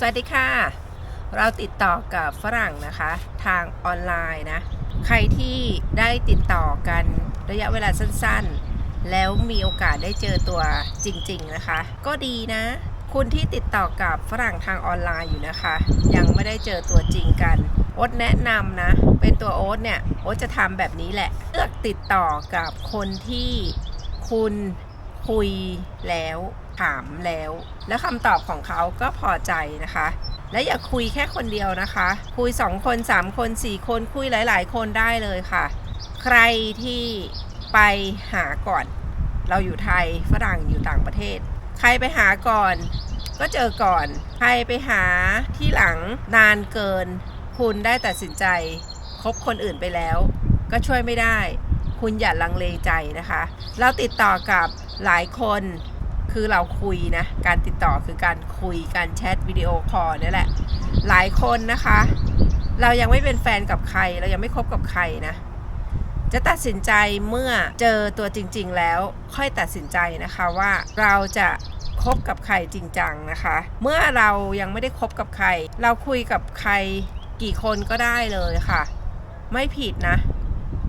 สวัสดีค่ะ เราติดต่อกับฝรั่งนะคะ ทางออนไลน์นะ ใครที่ได้ติดต่อกันระยะเวลาสั้นๆ แล้วมีโอกาสได้เจอตัวจริง ๆ นะคะ ก็ดีนะ คุณที่ติดต่อกับฝรั่งทางออนไลน์อยู่นะคะ ยังไม่ได้เจอตัวจริงกันโอ๊ตแนะนำนะ เป็นตัวโอ๊ตเนี่ยโอ๊ตจะทำแบบนี้แหละ เลือกติดต่อกับคนที่คุณ คุยแล้วถามแล้ว แล้วคำตอบของเขาก็พอใจนะคะ และอย่าคุยแค่คนเดียวนะคะ คุย 2 คน 3 คน 4 คนคุยหลาย ๆ คนได้เลยค่ะ ใครที่ไปหาก่อน เราอยู่ไทยฝรั่งอยู่ต่างประเทศ ใครไปหาก่อนก็เจอก่อน ใครไปหาที่หลังนานเกิน คุณได้ตัดสินใจคบคนอื่นไปแล้ว ก็ช่วยไม่ได้ คุณอย่าลังเลใจนะคะ เราติดต่อกับ หลายคนคือเราคุยนะ การติดต่อคือการคุยการแชทวิดีโอคอลนี่แหละ หลายคนนะคะ เรายังไม่เป็นแฟนกับใคร เรายังไม่คบกับใครนะ จะตัดสินใจเมื่อเจอตัวจริง ๆ แล้วค่อยตัดสินใจนะคะว่าเราจะคบกับใครจริงจังนะคะ เมื่อเรายังไม่ได้คบกับใคร เราคุยกับใครกี่คนก็ได้เลยค่ะ ไม่ผิดนะ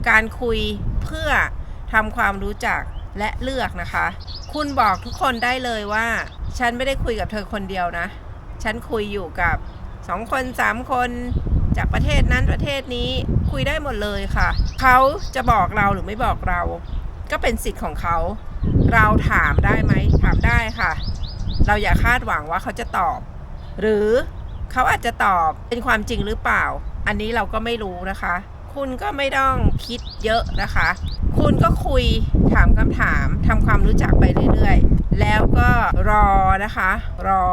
การคุยเพื่อทำความรู้จัก และเลือกนะคะ คุณบอกทุกคนได้เลยว่า ฉันไม่ได้คุยกับเธอคนเดียวนะ ฉันคุยอยู่กับสองคนสามคนจากประเทศนั้นประเทศนี้คุยได้หมดเลยค่ะ เขาจะบอกเราหรือไม่บอกเรา ก็เป็นสิทธิ์ของเขา เราถามได้ไหมถามได้ค่ะ เราอย่าคาดหวังว่าเขาจะตอบ หรือเขาอาจจะตอบเป็นความจริงหรือเปล่า อันนี้เราก็ไม่รู้นะคะ คุณก็ไม่ต้องคิดเยอะนะคะ คุณก็คุยถามคำถามทำความรู้จักไปเรื่อยๆ แล้วก็รอนะคะ รอ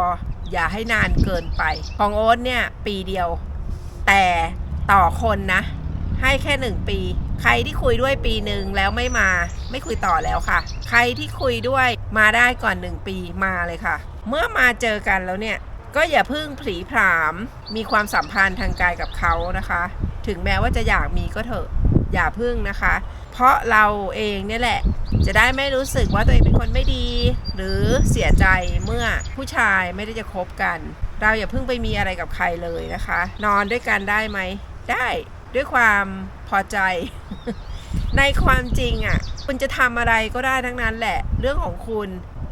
อย่าให้นานเกินไป ของโอ๊ตเนี่ย ปีเดียว แต่ต่อคนนะ ให้แค่หนึ่งปี ใครที่คุยด้วยปีหนึ่งแล้วไม่มา ไม่คุยต่อแล้วค่ะ ใครที่คุยด้วยมาได้ก่อนหนึ่งปีมาเลยค่ะ เมื่อมาเจอกันแล้วเนี่ยก็อย่าพึ่งผีผาม มีความสัมพันธ์ทางกายกับเขานะคะ ถึงแม้ว่าจะอยากมีก็เถอะอย่าพึ่งนะคะ เพราะเราเองเนี่ยแหละ จะได้ไม่รู้สึกว่าตัวเองเป็นคนไม่ดี หรือเสียใจเมื่อผู้ชายไม่ได้จะคบกัน เราอย่าเพิ่งไปมีอะไรกับใครเลยนะคะ นอนด้วยกันได้ไหม ได้ด้วยความพอใจ ในความจริงอะ่ะ คุณจะทำอะไรก็ได้ทั้งนั้นแหละ เรื่องของคุณ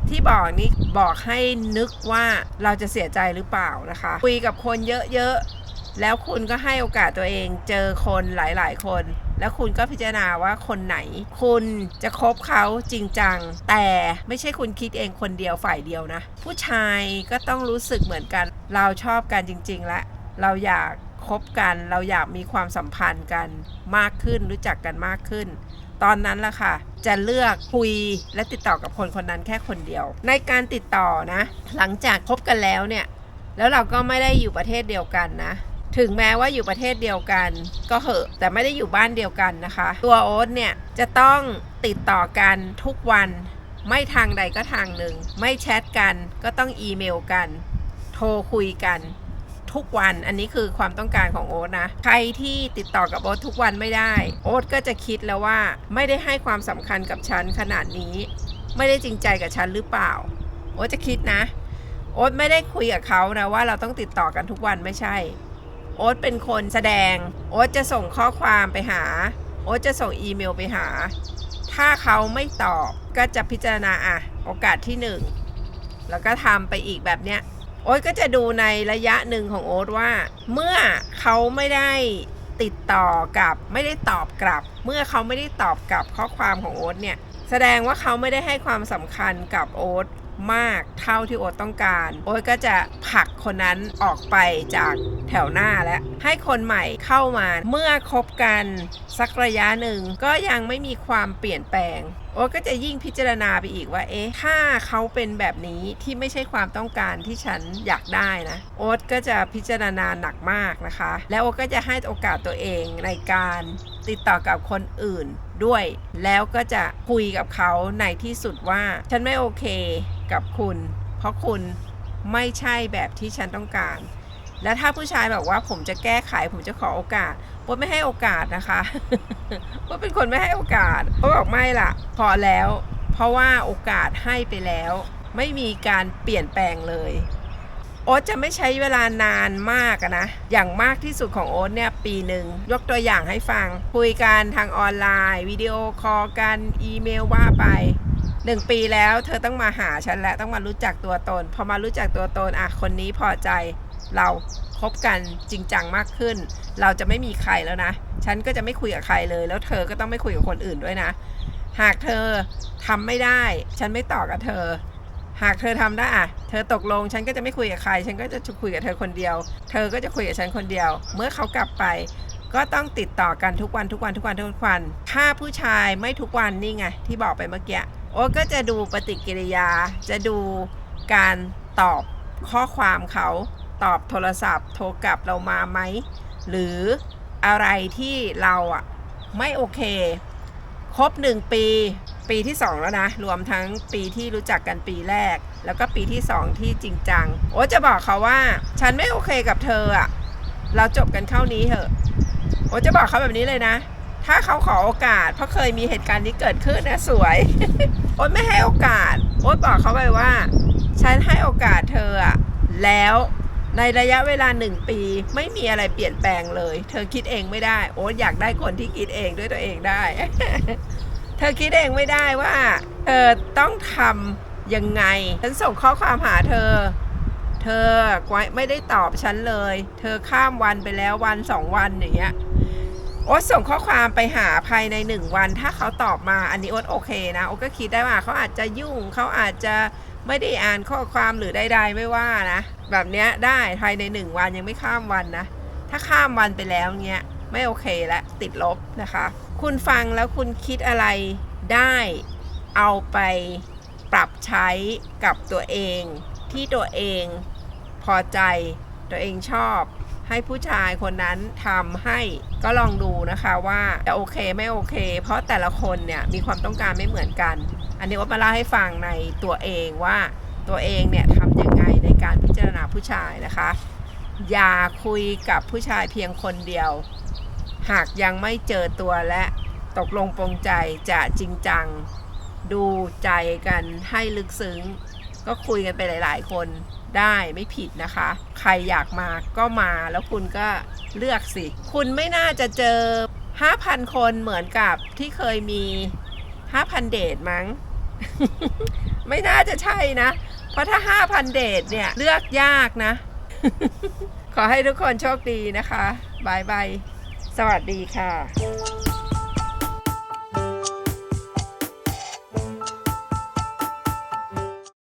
ที่บอกนี้บอกให้นึกว่าเราจะเสียใจหรือเปล่านะคะ คุยกับคนเยอะๆ แล้วคุณก็ให้โอกาสตัวเองเจอคนหลาย ๆ คน แล้วคุณก็พิจารณาว่าคนไหน คุณจะคบเขาจริงจัง แต่ไม่ใช่คุณคิดเองคนเดียวฝ่ายเดียวนะ ผู้ชายก็ต้องรู้สึกเหมือนกัน เราชอบกันจริง ๆ และ เราอยากคบกันเราอยากมีความสัมพันธ์กันมากขึ้นรู้จักกันมากขึ้น ตอนนั้นล่ะค่ะ จะเลือกคุยและติดต่อกับคนคนนั้นแค่คนเดียว ในการติดต่อนะ หลังจากคบกันแล้วเนี่ย แล้วเราก็ไม่ได้อยู่ประเทศเดียวกันนะ ถึงแม้ว่าอยู่ประเทศเดียวกัน ก็เหอะแต่ไม่ได้อยู่บ้านเดียวกันนะคะ ตัวโอ๊ตเนี่ยจะต้องติดต่อกันทุกวัน ไม่ทางใดก็ทางหนึ่ง ไม่แชทกันก็ต้องอีเมลกัน โทรคุยกันทุกวันอันนี้คือความต้องการของโอ๊ตนะ ใครที่ติดต่อกับโอ๊ตทุกวันไม่ได้ โอ๊ตก็จะคิดแล้วว่าไม่ได้ให้ความสำคัญกับฉันขนาดนี้ ไม่ได้จริงใจกับฉันหรือเปล่า โอ๊ตจะคิดนะ โอ๊ตไม่ได้คุยกับเขานะว่าเราต้องติดต่อกันทุกวันไม่ใช่ โอ๊ตเป็นคนแสดง โอ๊ตจะส่งข้อความไปหา โอ๊ตจะส่งอีเมลไปหา ถ้าเขาไม่ตอบก็จะพิจารณาอะโอกาสที่หนึ่งแล้วก็ทำไปอีกแบบเนี้ยโอ๊ตก็จะดูในระยะหนึ่งของโอ๊ตว่า เมื่อเขาไม่ได้ติดต่อกับไม่ได้ตอบกลับ เมื่อเขาไม่ได้ตอบกลับข้อความของโอ๊ตเนี่ยแสดงว่าเขาไม่ได้ให้ความสำคัญกับโอ๊ต มากเท่าที่โอ๊ตต้องการ โอ๊ตก็จะผลักคนนั้นออกไปจากแถวหน้าและให้คนใหม่เข้ามา เมื่อคบกันสักระยะหนึ่งก็ยังไม่มีความเปลี่ยนแปลง โอ๊ตก็จะยิ่งพิจารณาไปอีกว่า เอ๊ะ ถ้าเขาเป็นแบบนี้ที่ไม่ใช่ความต้องการที่ฉันอยากได้นะ โอ๊ตก็จะพิจารณาหนักมากนะคะ แล้วโอ๊ตก็จะให้โอกาสตัวเองในการติดต่อกับคนอื่นด้วย แล้วก็จะคุยกับเขาในที่สุดว่า ฉันไม่โอเคกับคุณ เพราะคุณไม่ใช่แบบที่ฉันต้องการ แล้วถ้าผู้ชายแบอกว่าผมจะแก้ไขผมจะขอโอกาสโอ๊ตไม่ให้โอกาสนะคะโอ๊เป็นคนไม่ให้โอกาสโอ๊บอกไม่ละพอแล้ว เพราะว่าโอกาสให้ไปแล้ว ไม่มีการเปลี่ยนแปลงเลย โอ๊ตจะไม่ใช้เวลานานมากนะ อย่างมากที่สุดของโอ๊ตเนี่ยปีหนึ่งยกตัวอย่างให้ฟัง คุยกันทางออนไลน์ วิดีโอคอลกันอีเมลว่าไปหนึ่งปีแล้วเธอต้องมาหาฉันแล้วต้องมารู้จักตัวตน พอมารู้จักตัวตนอะคนนี้พอใจ เราคบกันจริงจังมากขึ้น เราจะไม่มีใครแล้วนะ ฉันก็จะไม่คุยกับใครเลย แล้วเธอก็ต้องไม่คุยกับคนอื่นด้วยนะ หากเธอทำไม่ได้ ฉันไม่ต่อกับเธอ หากเธอทำได้อะเธอตกลง ฉันก็จะไม่คุยกับใคร ฉันก็จะคุยกับเธอคนเดียว เธอก็จะคุยกับฉันคนเดียว เมื่อเขากลับไป ก็ต้องติดต่อกันทุกวันทุกวันทุกวันทุกวัน ถ้าผู้ชายไม่ทุกวันนี่ไงที่บอกไปเมื่อกี้ โอ๊ตก็จะดูปฏิกิริยา จะดูการตอบข้อความเขา ตอบโทรศัพท์ โทรกลับเรามาไหม หรืออะไรที่เราอะไม่โอเค ครบหนึ่งปี ปีที่ 2 แล้วนะ รวมทั้งปีที่รู้จักกันปีแรก แล้วก็ปีที่ 2 ที่จริงจัง โอ้จะบอกเขาว่า ฉันไม่โอเคกับเธออะ เราจบกันเข้านี้เถอะ โอ้จะบอกเขาแบบนี้เลยนะถ้าเขาขอโอกาส เพราะเคยมีเหตุการณ์นี้เกิดขึ้นนะสวย โอ๊ตไม่ให้โอกาส โอ๊ตบอกเขาไปว่า ฉันให้โอกาสเธออะแล้ว ในระยะเวลาหนึ่งปีไม่มีอะไรเปลี่ยนแปลงเลย เธอคิดเองไม่ได้ โอ๊ตอยากได้คนที่คิดเองด้วยตัวเองได้ เธอคิดเองไม่ได้ว่าเธอต้องทำยังไง ฉันส่งข้อความหาเธอ เธอไม่ได้ตอบฉันเลย เธอข้ามวันไปแล้ววันสองวันอย่างเงี้ยโอ๊ตส่งข้อความไปหาภายในหนึ่งวัน ถ้าเขาตอบมาอันนี้โอ๊ตโอเคนะโอ๊ตก็คิดได้ว่าเขาอาจจะยุ่งเขาอาจจะ ไม่ได้อ่านข้อความหรือใดๆไม่ว่านะ แบบเนี้ยได้ภายในหนึ่งวันยังไม่ข้ามวันนะ ถ้าข้ามวันไปแล้วเงี้ยไม่โอเคและติดลบนะคะ คุณฟังแล้วคุณคิดอะไรได้เอาไปปรับใช้กับตัวเอง ที่ตัวเองพอใจตัวเองชอบ ให้ผู้ชายคนนั้นทำให้ก็ลองดูนะคะว่าจะโอเคไม่โอเค เพราะแต่ละคนเนี่ยมีความต้องการไม่เหมือนกัน อันนี้ว่ามาเล่าให้ฟังในตัวเองว่าตัวเองเนี่ยทำยังไงในการพิจารณาผู้ชายนะคะ อย่าคุยกับผู้ชายเพียงคนเดียว หากยังไม่เจอตัวและตกลงปรงใจจะจริงจัง ดูใจกันให้ลึกซึ้ง ก็คุยกันไปหลาย ๆ คนได้ไม่ผิดนะคะ ใครอยากมาก็มาแล้วคุณก็เลือกสิ คุณไม่น่าจะเจอ 5,000 คนเหมือนกับที่เคยมี 5,000เดทมั้ง ไม่น่าจะใช่นะ เพราะถ้า5,000เดทเนี่ย เลือกยากนะ ขอให้ทุกคนโชคดีนะคะบายบายสวัสดีค่ะ